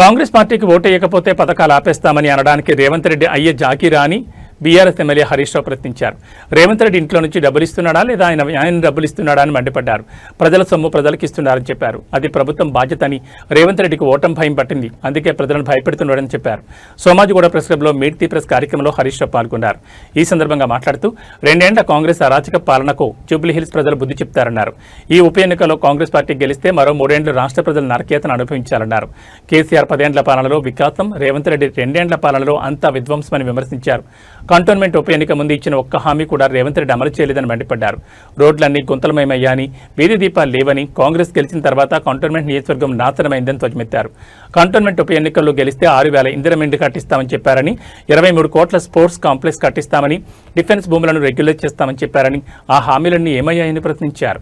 కాంగ్రెస్ పార్టీకి ఓటేయకపోతే పథకాలు ఆపేస్తామని అనడానికి రేవంత్ రెడ్డి అయ్యే జాకీరా అని బీఆర్ఎస్ ఎమ్మెల్యే హరీష్ రావు ప్రశ్నించారు. రేవంత్ రెడ్డి ఇంట్లో నుంచి డబ్బులు ఇస్తున్నాడా లేదా ఆయన ఆయన డబ్బులు ఇస్తున్నాడా అని మండిపడ్డారు. ప్రజల సొమ్ము ప్రజలకు ఇస్తున్నారని చెప్పారు. అది ప్రభుత్వం బాధ్యత అని రేవంత్ రెడ్డికి ఓటం భయం పట్టింది. అందుకే ప్రజలను భయపెడుతున్నాడని చెప్పారు. సోమాజిగూడ ప్రెస్ క్లబ్లో మీట్ ది ప్రెస్ కార్యక్రమంలో హరీష్ రావు పాల్గొన్నారు. ఈ సందర్భంగా మాట్లాడుతూ రెండేండ్ల కాంగ్రెస్ అరాచక పాలనకు జూబ్లీహిల్స్ ప్రజలు బుద్ధి చెప్తారన్నారు. ఈ ఉప ఎన్నికలో కాంగ్రెస్ పార్టీ గెలిస్తే మరో మూడేండ్లు రాష్ట్ర ప్రజలు నరకేతను అనుభవించాలన్నారు. కేసీఆర్ పదేండ్ల పాలనలో వికాసం రేవంత్ రెడ్డి రెండేండ్ల పాలనలో అంతా విధ్వంసమని విమర్శించారు. కంటోన్మెంట్ ఉప ఎన్నిక ముందు ఇచ్చిన ఒక్క హామీ కూడా రేవంత్ రెడ్డి అమలు చేయలేదని మండిపడ్డారు. రోడ్లన్నీ గుంతలమయమయ్యాని వీధి దీపాలు లేవని కాంగ్రెస్ గెలిచిన తర్వాత కంటోన్మెంట్ నియోజకవర్గం నాశనమైందని ధ్వజమెత్తారు. కంటోన్మెంట్ ఉప ఎన్నికల్లో గెలిస్తే ఆరు వేల ఇందిరమిండి కట్టిస్తామని చెప్పారని ఇరవై మూడు కోట్ల స్పోర్ట్స్ కాంప్లెక్స్ కట్టిస్తామని డిఫెన్స్ భూములను రెగ్యులేట్ చేస్తామని చెప్పారని ఆ హామీలన్నీ ఏమయ్యాయని ప్రశ్నించారు.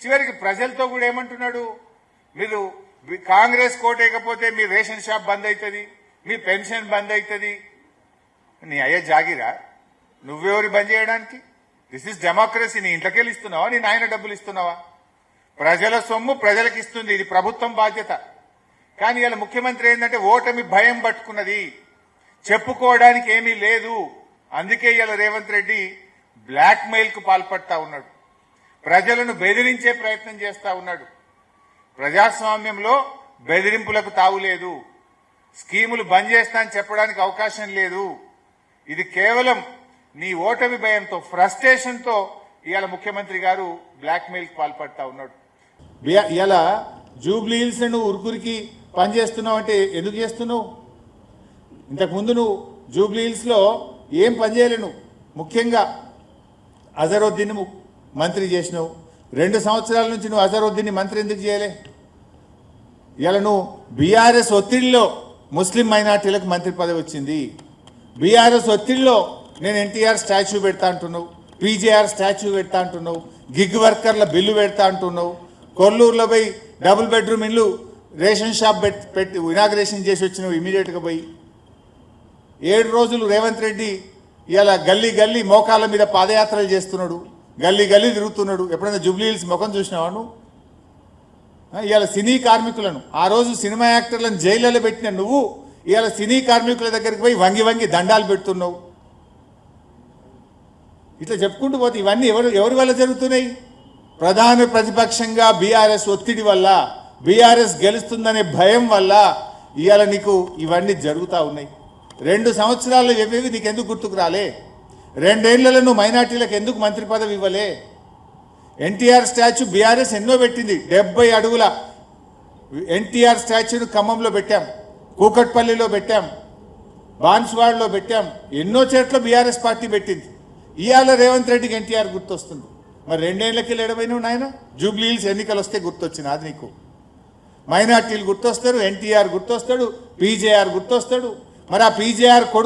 చివరికి ప్రజలతో కూడా ఏమంటున్నాడు? మీరు మీ కాంగ్రెస్ కోటేయకపోతే మీ రేషన్ షాప్ బంద్ అవుతుంది మీ పెన్షన్ బంద్ అవుతుంది నీ అయ్యే జాగిరా. నువ్వెవరి బంద్ చేయడానికి? దిస్ ఇస్ డెమోక్రసీ నీ ఇంట్లోకెళ్ళి ఇస్తున్నావా? నీ నాయన డబ్బులు ఇస్తున్నావా? ప్రజల సొమ్ము ప్రజలకు ఇస్తుంది. ఇది ప్రభుత్వం బాధ్యత. కానీ ఇలా ముఖ్యమంత్రి ఏంటంటే ఓటమి భయం పట్టుకున్నది. చెప్పుకోవడానికి ఏమీ లేదు. అందుకే ఇలా రేవంత్ రెడ్డి బ్లాక్ మెయిల్కు పాల్పడతా ఉన్నాడు. ప్రజలను బెదిరించే ప్రయత్నం చేస్తా ఉన్నాడు. ప్రజాస్వామ్యంలో బెదిరింపులకు తావులేదు. స్కీములు బంద్ చేస్తా అని చెప్పడానికి అవకాశం లేదు. ఇది కేవలం నీ ఓటమి భయంతో ఫ్రస్ట్రేషన్తో ఇవాళ ముఖ్యమంత్రి గారు బ్లాక్ మెయిల్ పాల్పడతా ఉన్నాడు. ఇలా జూబ్లీ హిల్స్ నువ్వు ఉరుకురికి పని చేస్తున్నావు అంటే ఎందుకు చేస్తున్నావు? ఇంతకుముందు నువ్వు జూబ్లీహిల్స్లో ఏం పని చేయలేను ముఖ్యంగా అజరుద్దీన్ మంత్రి చేసినావు. రెండు సంవత్సరాల నుంచి నువ్వు అజరుద్దీన్ మంత్రి ఎందుకు చేయలే? ఇలా నువ్వు బీఆర్ఎస్ ఒత్తిడిలో ముస్లిం మైనార్టీలకు మంత్రి పదవి వచ్చింది. బీఆర్ఎస్ ఒత్తిడిలో నేను ఎన్టీఆర్ స్టాచ్యూ పెడతా అంటున్నావు పీజేఆర్ స్టాచ్యూ పెడతా అంటున్నావు గిగ్ వర్కర్ల బిల్లు పెడతా అంటున్నావు కొల్లూరులో పోయి డబుల్ బెడ్రూమ్ ఇల్లు రేషన్ షాప్ పెట్టి పెట్టి ఇనాగ్రేషన్ చేసి వచ్చినావు ఇమీడియట్గా పోయి. ఏడు రోజులు రేవంత్ రెడ్డి ఇలా గల్లీ గల్లీ మోకాళ్ళ మీద పాదయాత్రలు చేస్తున్నాడు గల్లీ గల్లీ తిరుగుతున్నాడు. ఎప్పుడైనా జూబ్లీ హిల్స్ ముఖం చూసినావా నువ్వు? ఇవాళ సినీ కార్మికులను ఆ రోజు సినిమా యాక్టర్లను జైళ్ళలో పెట్టిన నువ్వు ఇవాళ సినీ కార్మికుల దగ్గరికి పోయి వంగి వంగి దండాలు పెడుతున్నావు. ఇట్లా చెప్పుకుంటూ పోతే ఇవన్నీ ఎవరు ఎవరి వల్ల జరుగుతున్నాయి? ప్రధాన ప్రతిపక్షంగా బీఆర్ఎస్ ఒత్తిడి వల్ల బీఆర్ఎస్ గెలుస్తుందనే భయం వల్ల ఇవాళ నీకు ఇవన్నీ జరుగుతూ ఉన్నాయి. రెండు సంవత్సరాలు ఇవేవి నీకు ఎందుకు గుర్తుకు రాలే? రెండేళ్ళలో నువ్వు మైనార్టీలకు ఎందుకు మంత్రి పదవి ఇవ్వలే? ఎన్టీఆర్ స్టాచ్యూ బీఆర్ఎస్ ఎన్నో పెట్టింది. డెబ్బై అడుగుల ఎన్టీఆర్ స్టాచ్యూను ఖమ్మంలో పెట్టాం. కూకట్పల్లిలో పెట్టాం బాన్స్వాడలో పెట్టాం ఎన్నో చోట్ల బీఆర్ఎస్ పార్టీ పెట్టింది. ఇవాళ రేవంత్ రెడ్డికి ఎన్టీఆర్ గుర్తొస్తుంది. మరి రెండేళ్ళకి లేడమైనా నాయన? జూబ్లీ హిల్స్ ఎన్నికలు వస్తే గుర్తొచ్చింది అది నీకు. మైనార్టీలు గుర్తొస్తారు ఎన్టీఆర్ గుర్తొస్తాడు పీజేఆర్ గుర్తొస్తాడు. మరి ఆ పీజేఆర్